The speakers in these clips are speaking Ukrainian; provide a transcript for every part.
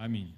Amém.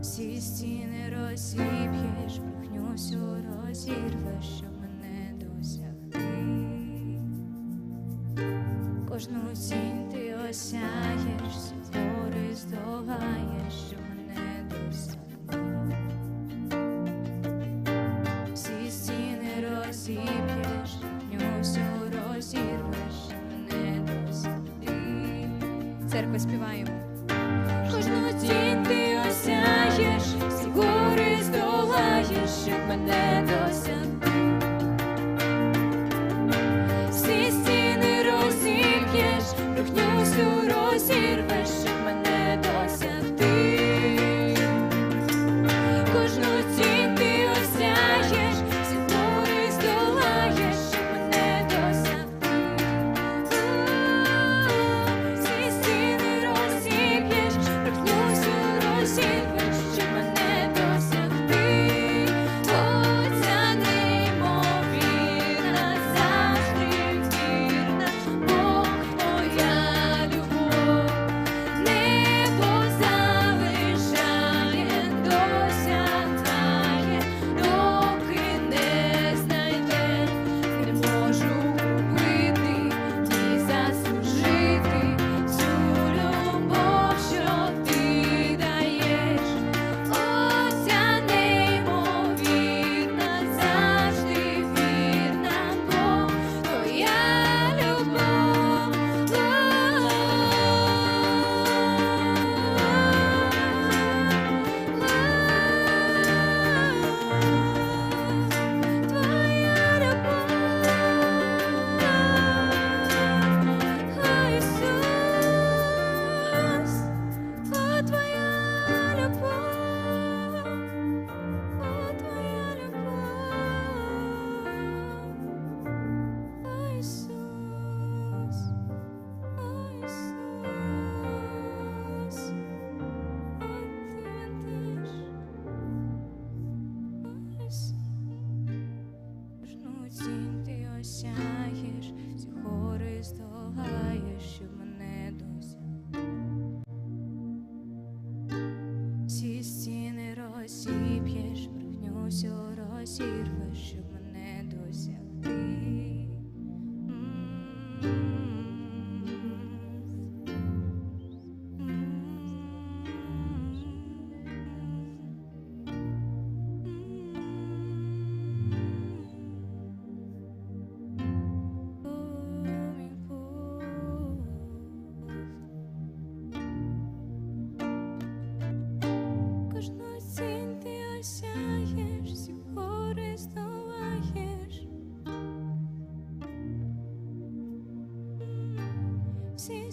всі стіни розіб'єш, брехню всю розірвеш, щоб мене досягти, кожну тінь ти осяєш.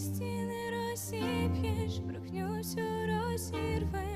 Стіни розсіп'єш, брехню всю розірвеш.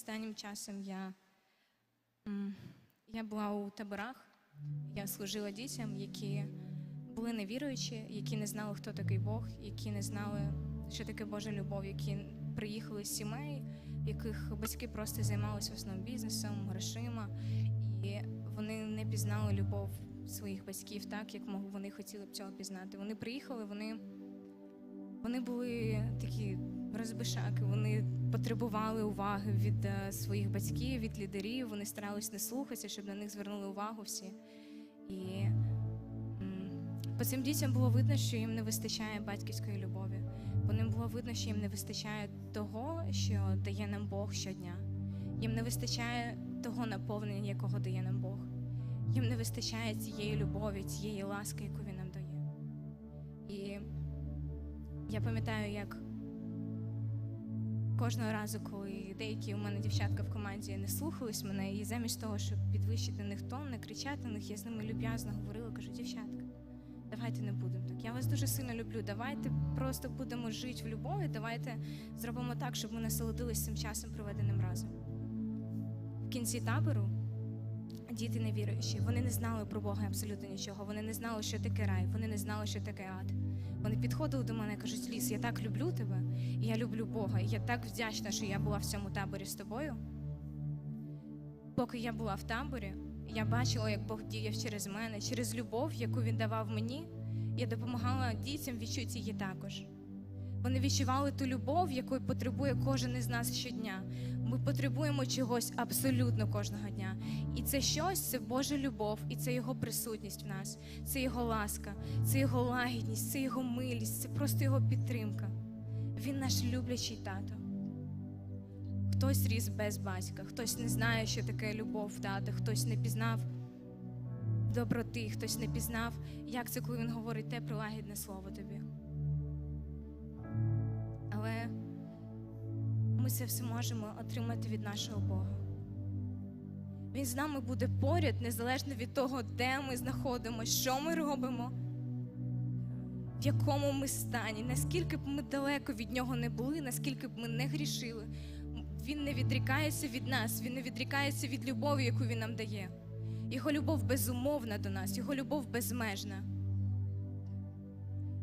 Останнім часом я, я була у таборах, я служила дітям, які були невіруючі, які не знали, хто такий Бог, які не знали, що таке Божа любов, які приїхали з сімей, яких батьки просто займалися в основному бізнесом, грошима, і вони не пізнали любов своїх батьків так, як вони хотіли б цього пізнати. Вони приїхали, вони, вони були такі розбишаки, вони потребували уваги від е, своїх батьків, від лідерів. Вони старались не слухатися, щоб на них звернули увагу всі. І по цим дітям було видно, що їм не вистачає батьківської любові. По ним було видно, що їм не вистачає того, що дає нам Бог щодня. Їм не вистачає того наповнення, якого дає нам Бог. Їм не вистачає цієї любові, цієї ласки, яку він нам дає. І я пам'ятаю, як кожного разу, коли деякі у мене дівчатка в команді не слухались мене, і замість того, щоб підвищити них тон, не кричати на них, я з ними люб'язно говорила, кажу, дівчатка, давайте не будемо так. Я вас дуже сильно люблю. Давайте просто будемо жити в любові. Давайте зробимо так, щоб ми насолодились цим часом, проведеним разом. В кінці табору діти невіруючі, вони не знали про Бога абсолютно нічого. Вони не знали, що таке рай, вони не знали, що таке ад. Вони підходили до мене і кажуть, Ліс, я так люблю тебе, і я люблю Бога. І я так вдячна, що я була в цьому таборі з тобою. Поки я була в таборі, я бачила, як Бог діяв через мене, через любов, яку він давав мені. Я допомагала дітям відчути її також. Вони відчували ту любов, якої потребує кожен із нас щодня. Ми потребуємо чогось абсолютно кожного дня. І це щось це Божа любов, і це Його присутність в нас, це Його ласка, це Його лагідність, це Його милість, це просто Його підтримка. Він наш люблячий тато. Хтось ріс без батька, хтось не знає, що таке любов тата, хтось не пізнав доброти, хтось не пізнав, як це, коли він говорить те прилагідне слово тобі. Але ми це все можемо отримати від нашого Бога. Він з нами буде поряд, незалежно від того, де ми знаходимося, що ми робимо, в якому ми стані, наскільки б ми далеко від нього не були, наскільки б ми не грішили. Він не відрікається від нас, він не відрікається від любові, яку він нам дає. Його любов безумовна до нас, його любов безмежна.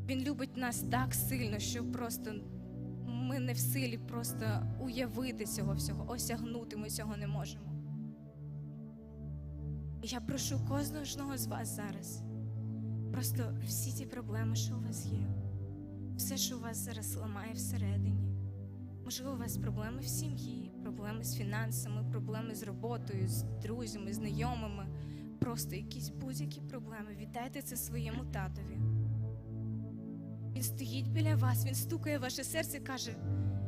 Він любить нас так сильно, що просто ми не в силі просто уявити цього всього, осягнути ми цього не можемо. Я прошу кожного з вас зараз. Просто всі ті проблеми, що у вас є, все, що у вас зараз ламає всередині. Можливо, у вас проблеми в сім'ї, проблеми з фінансами, проблеми з роботою, з друзями, знайомими, просто якісь будь-які проблеми. Віддайте це своєму татові. Він стоїть біля вас, він стукає ваше серце і каже: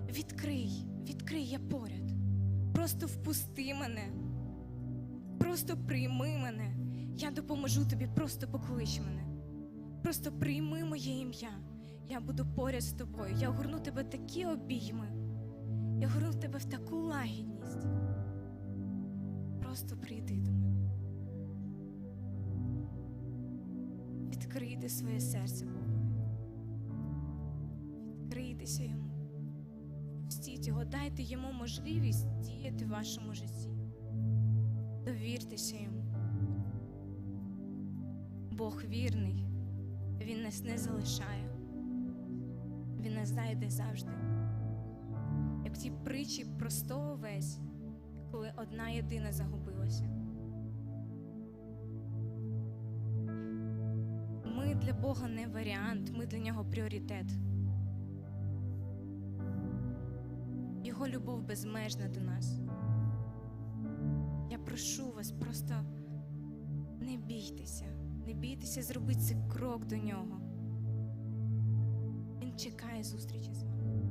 відкрий, відкрий, я поряд. Просто впусти мене, просто прийми мене. Я допоможу тобі, просто поклич мене. Просто прийми моє ім'я. Я буду поряд з тобою. Я огорну тебе такі обійми. Я огорну тебе в таку лагідність. Просто прийди до мене. Відкрийте своє серце Богу. Відкрийтеся йому. Пустіть його, дайте йому можливість діяти в вашому житті. Довіртеся йому. Бог вірний, Він нас не залишає. Він нас знайде завжди. Як в тій притчі про сто овець, коли одна єдина загубилася. Ми для Бога не варіант, ми для нього пріоритет. Його любов безмежна до нас. Прошу вас, просто не бійтеся, не бійтеся зробити цей крок до нього. Він чекає зустрічі з вами.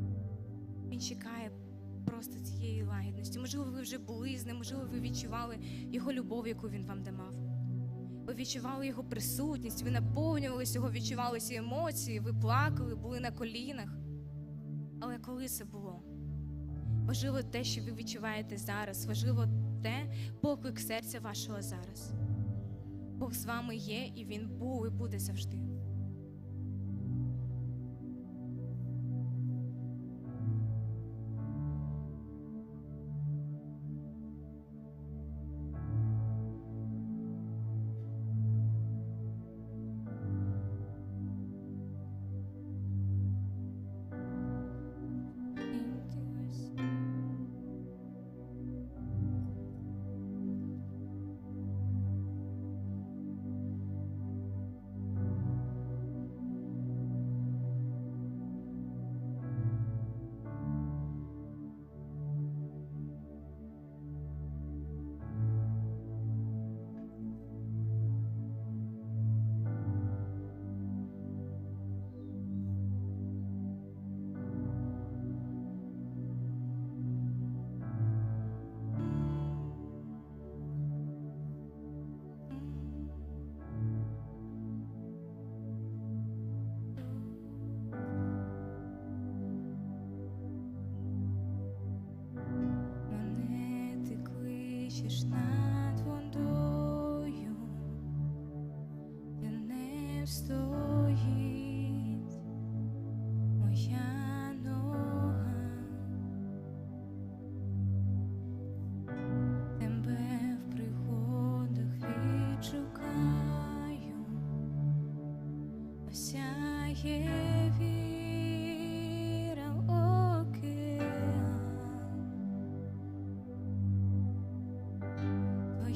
Він чекає просто цієї лагідності. Можливо, ви вже були з ним, можливо, ви відчували його любов, яку він вам давав. Ви відчували його присутність, ви наповнювалися його, відчували ці емоції, ви плакали, були на колінах. Але коли це було? Важливо те, що ви відчуваєте зараз, важливо те, поклик серця вашого зараз. Бог з вами є, і Він був і буде завжди.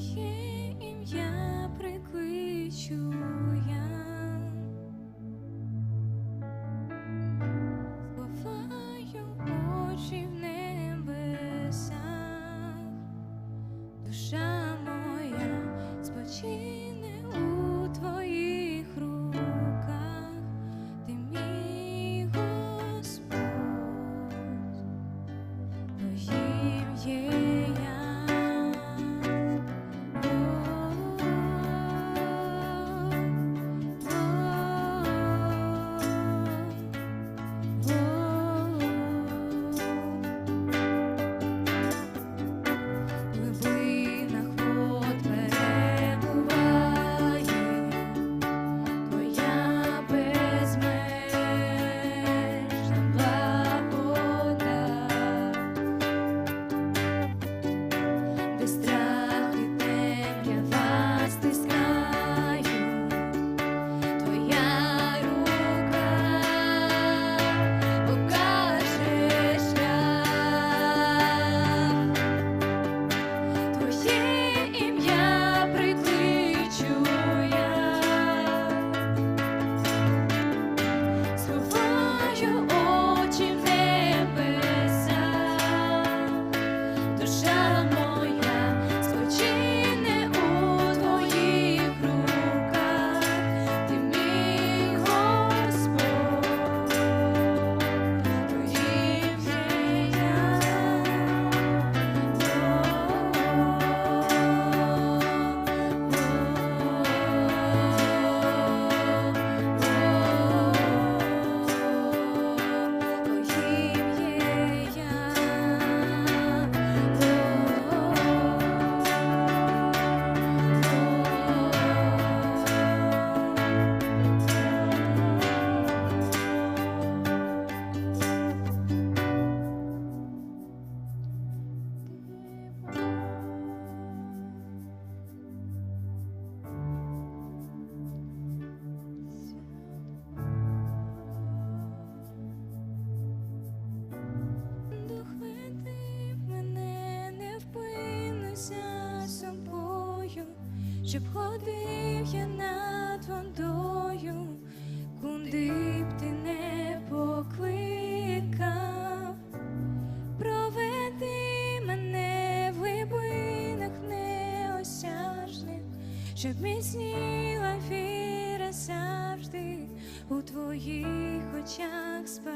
here. Чи ходив я над водою, куди б ти не покликав, проведи мене в глибинах неосяжних, щоб міцніла віра завжди у твоїх очах спа.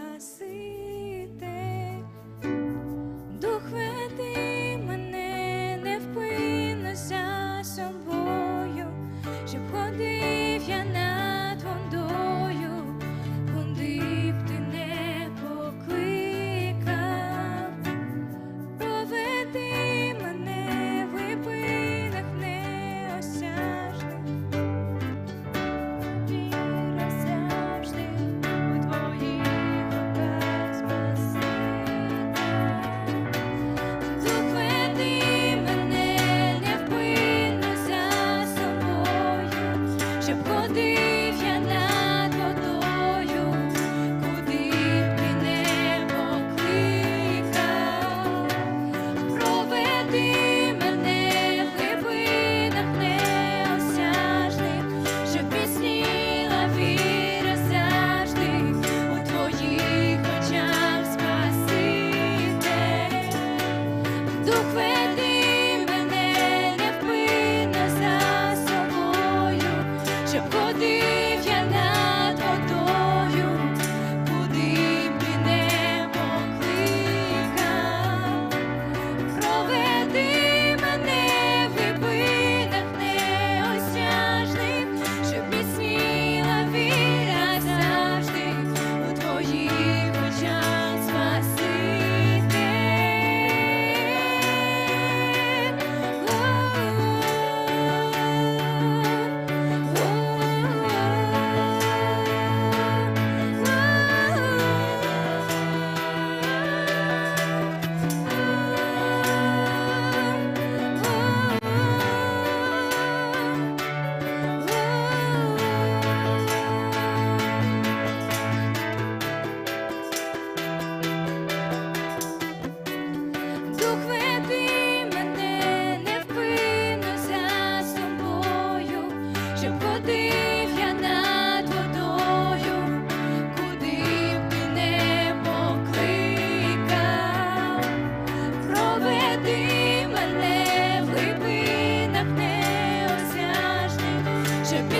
to.